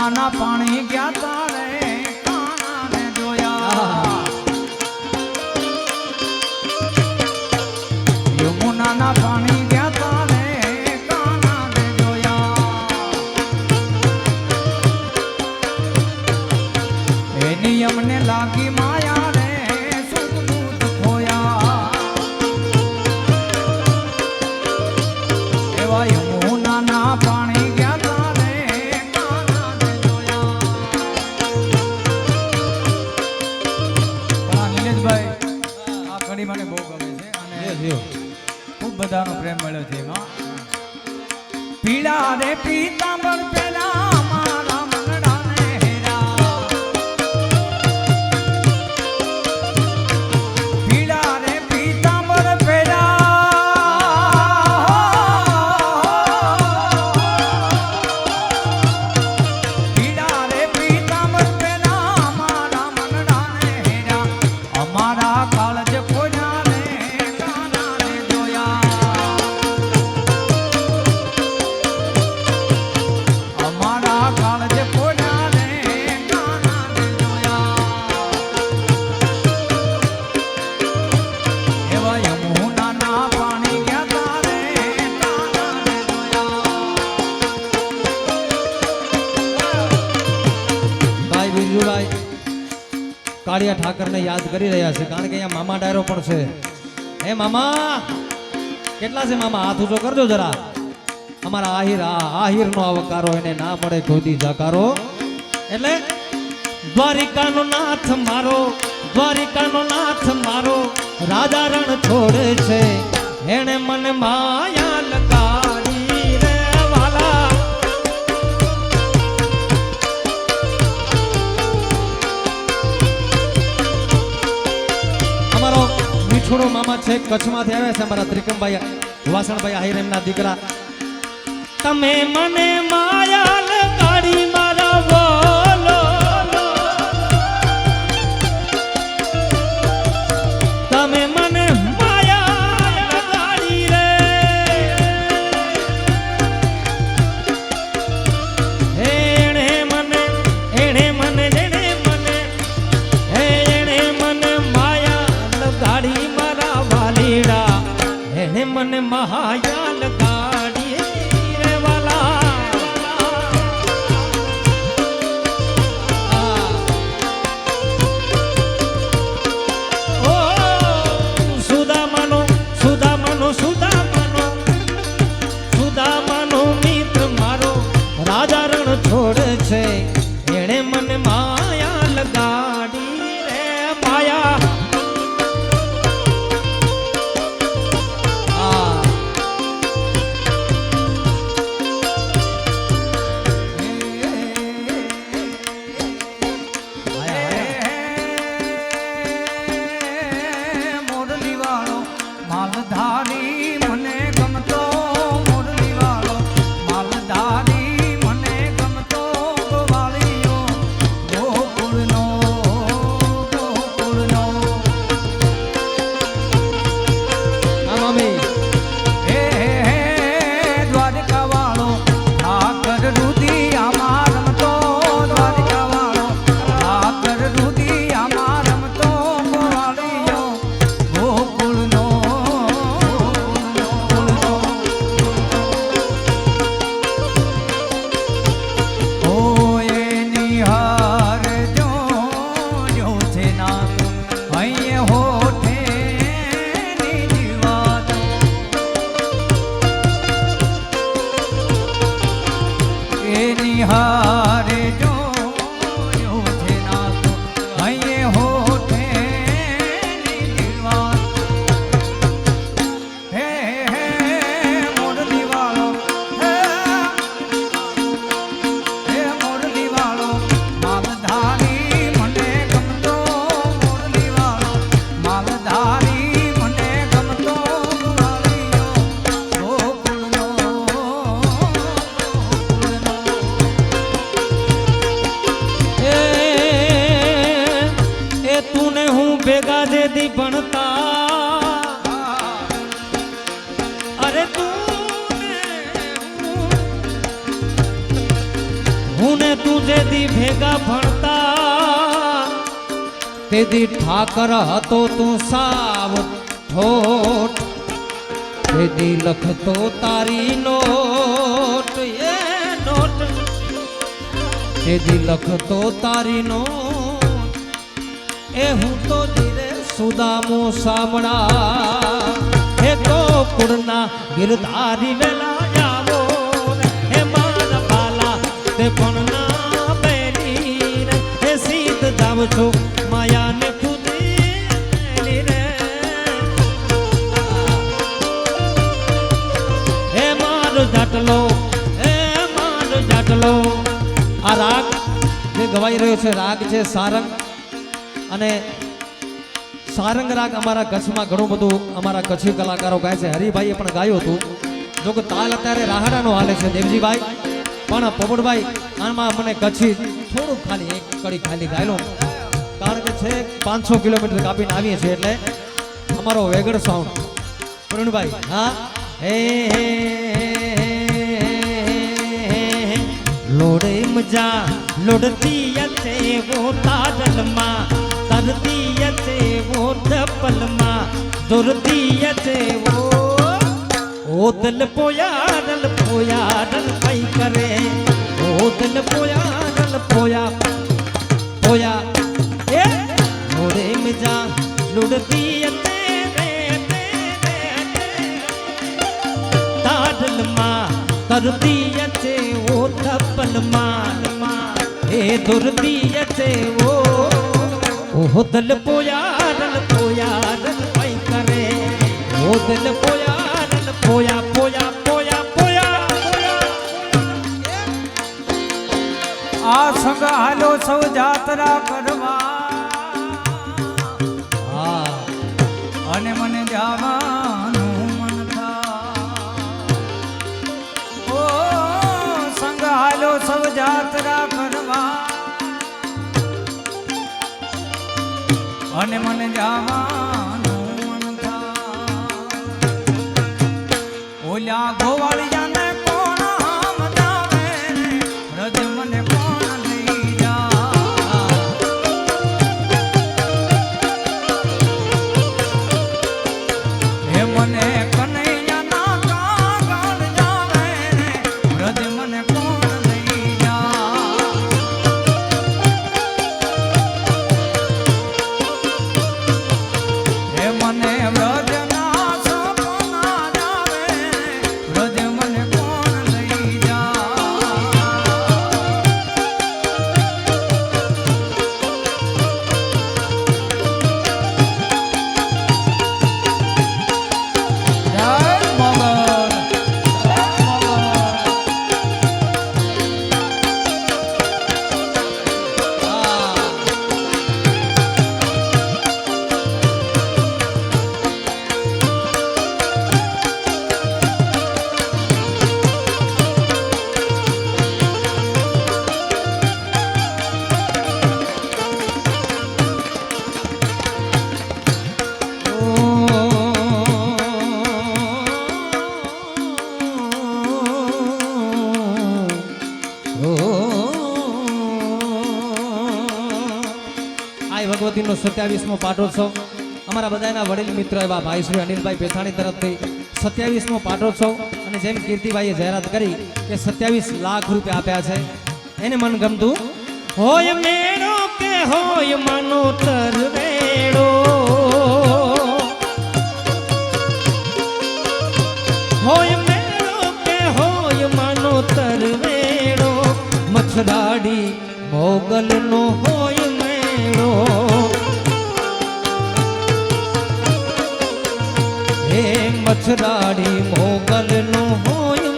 નાના પાણી ગયા તા. બધાનો પ્રેમ મળ્યો છે એમાં. પીળા રે પીતાંબર કાળિયા ઠાકરને યાદ કરી રહ્યા છે, કારણ કે અહીંયા મામા ડાયરો પણ છે. હે મામા, કેટલા છે મામા? હાથ ઊંચો કરજો જરા. અમારા આહિર નો આવકારો એને ના પડે ખોદી જાકારો. એટલે, દ્વારિકાનો નાથ મારો, દ્વારિકાનો નાથ મારો, રાજા રણ છોડે છે. એને મને માયા છોરો મામા છે, કચ્છમાંથી આવ્યા છે અમારા ત્રિકમભાઈ, વાસણભાઈ આહિર એમના દીકરા. તમે મને માયા તું ભેગા ભણતા. તેદી ઠાકર હતો તું સાવ ઠોટ તેદી લખતો તારી નોટ, એ નોટ. તેદી લખતો તારી નોટ, એ હું તો ધીરે સુદામો સામડા હે ગોકુળના ગિરધારી વેલા આવો. હે મારા બાલા તે પણ સીધ છો માયાને ખુદી હે મારો જાટલો, હે મારો જાટલો. આ રાગ જે ગવાઈ રહ્યો છે, રાગ છે સારંગ. અને સારંગ રાગ અમારા કચ્છમાં ઘણું બધું અમારા કચ્છી કલાકારો ગાય છે. હરિભાઈએ પણ ગાયું હતું. જો કે તાલ અત્યારે રાહડાનો હાલે છે, દેવજીભાઈ. પણ પોપટભાઈ આમાં મને કચ્છી થોડુંક ખાલી એક કડી ખાલી ગાયેલો. કારણ કે છે. પાંચસો કિલોમીટર કાપીને આવીએ છીએ એટલે અમારો વેગડ સાઉન્ડ પ્રવીણભાઈ હા? હે હે, હે, હે, લોડે મજા લોડતી અચે વો તાડલમાં તરતી અચે વો ધપલમાં દુરતી અચે વો ઓ દલ પોયા દલ પોયા દલ કઈ કરે? ઓ દલ પોયા દલ પોયા પોયા એ લોડે મજા લોડતી અચે રે રે રે તાડલમાં તરતી અચે ઓ ધપલમાં એ દુરતી અચે ઓ. ઓહો દલ પોયા દલ પોયા દલ પૈ કરે. ઓ દલ પોયા દલ પોયા પોયા પોયા પોયા. આ સંગ હાલો સૌ જાત્રા અને મને જવાનું મન થાય ઓ સંગ હાલો સૌ જાત્રા કરવા અને મને જવાનું મન થાય ઓલા ગોવાળિયાને આઈ ભગવતીનો સત્યાવીસમો પાટોત્સવ અમારા બધાના વડીલ મિત્ર એવા ભાઈ શ્રી અનિલભાઈ પેથાણી તરફથી સત્યાવીસમો પાટોત્સવ અને જેમ કીર્તિભાઈએ જાહેરાત કરી કે સત્યાવીસ લાખ રૂપિયા આપ્યા છે, એને મન ગમતું હોય મેળો કે હોય મનો તરવેડો હોય મેળો કે હોય મનો તરવેડો મથરાડી મોગલનો હોય મેળો હે મથરાડી મોગલનો હોય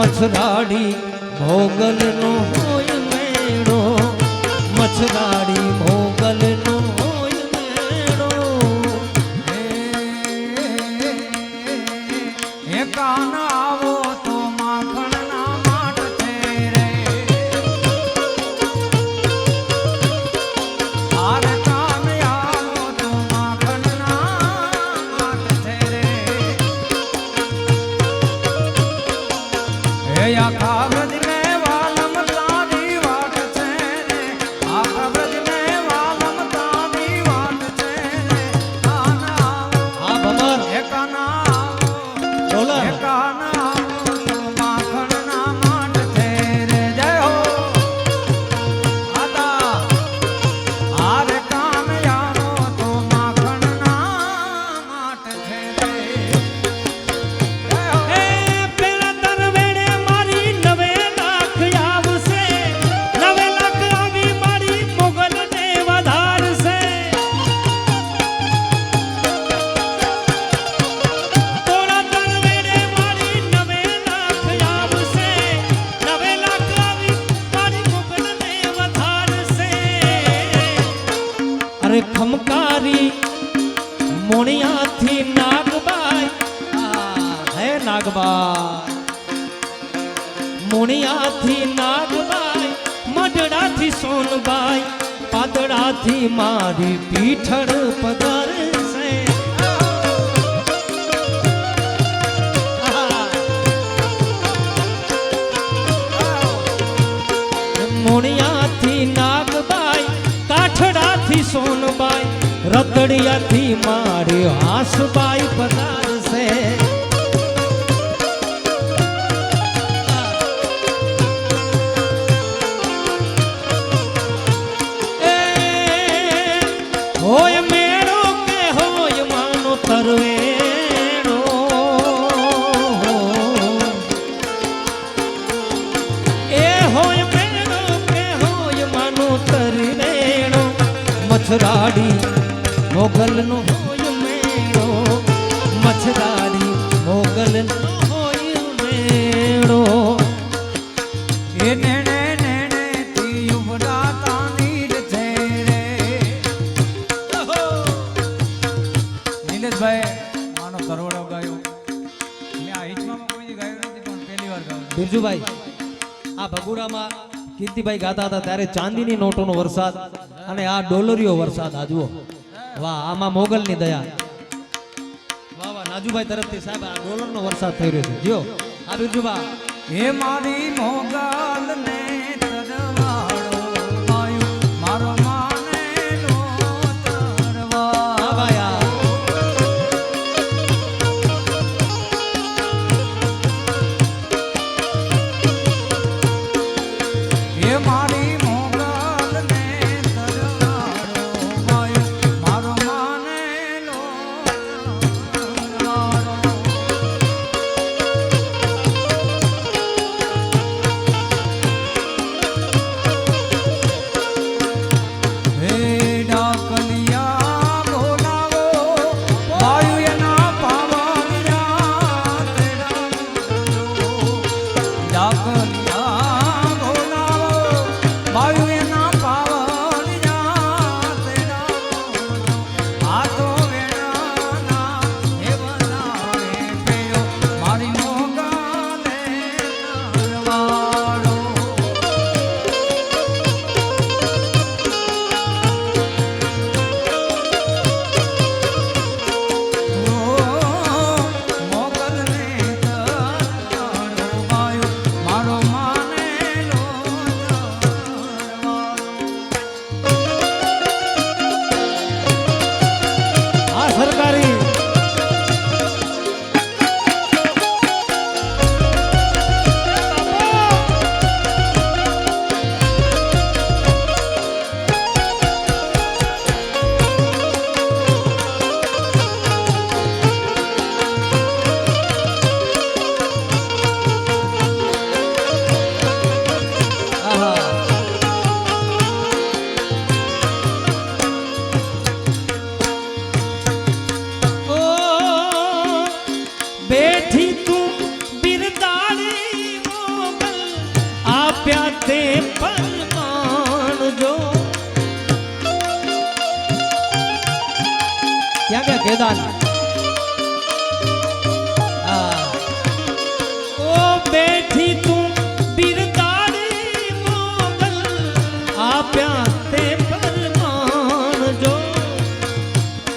મછરાડી ભોગલનો હોય મેળો. મછરાડી ભોગ હાર ખમકારી મોણિયાથી નાગબાઈ. હે નાગબાઈ. મોણિયાથી નાગબાઈ મઢડાથી સોનબાઈ પાતળાથી મારી પીઠળ પગાર મોણિયા રતડિયાથી મારી હાસબાઈ પધારી ગાયો ગાયો. મેં આ હિચવામાં કોઈ ગાયો નથી પણ પહેલી વાર ગાયો. બિરજુભાઈ આ ભગુડામાં કીર્તિભાઈ ગાતા હતા ત્યારે ચાંદીની નોટોનો વરસાદ અને આ ડોલરીઓ વરસાદ આજવો વાહ આમાં મોગલની દયા. વાહ વાહ નાજુભાઈ તરફથી સાહેબ આ ડોલરનો વરસાદ થઈ રહ્યો છે. જો આ બિરજુભા. હે મારી મોગલ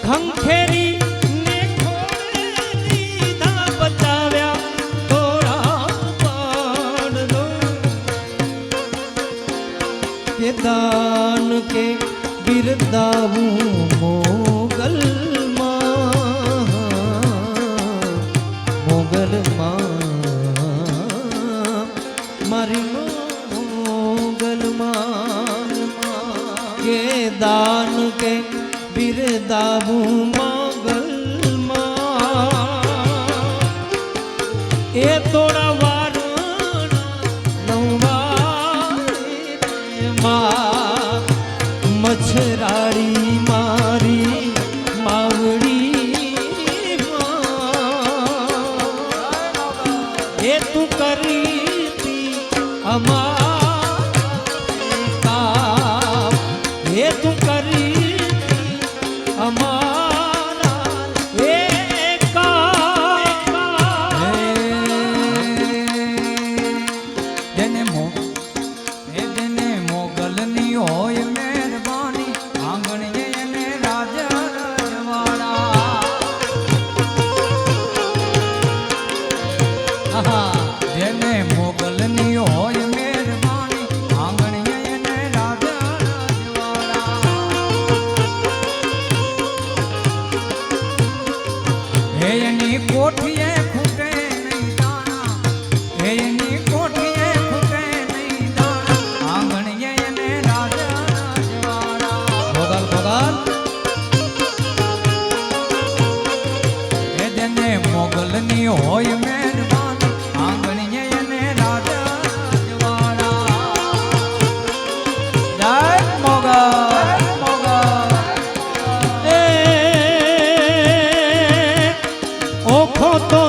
ঘংখে માં જેને મોગલની todo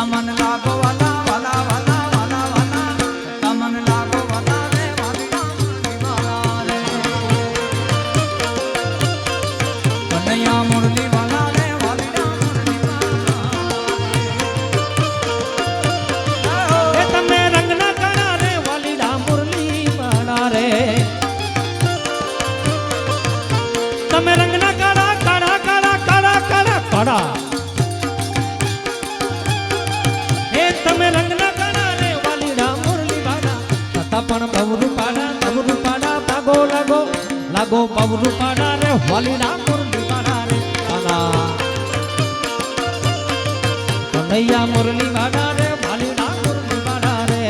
দামান પાડા બવરું પાડા ભાગો લાગો લાગો બવરું પાડા રે વાલીડા મુરલી આ કનૈયા મુરલી વાડા રે ભાલીના મુરલી વાડા રે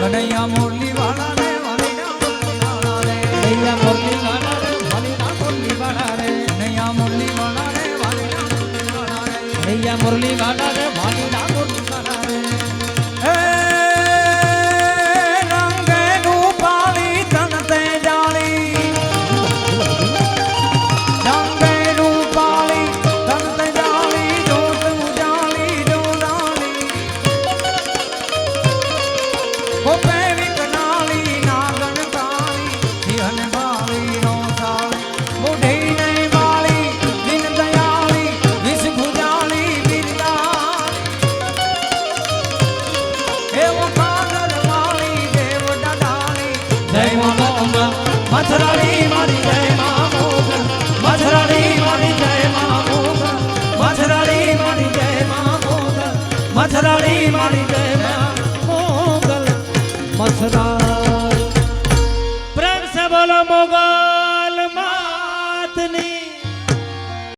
કનૈયા મુરલી વાળા રે વાલીના મુરલી વાળા રે કનૈયા મુરલી વાડા રે ભાલીના મુરલી વાડા રે કનૈયા મુરલી વાળા રે વાલીના મુરલી વાળા રે કનૈયા મુરલી વાડા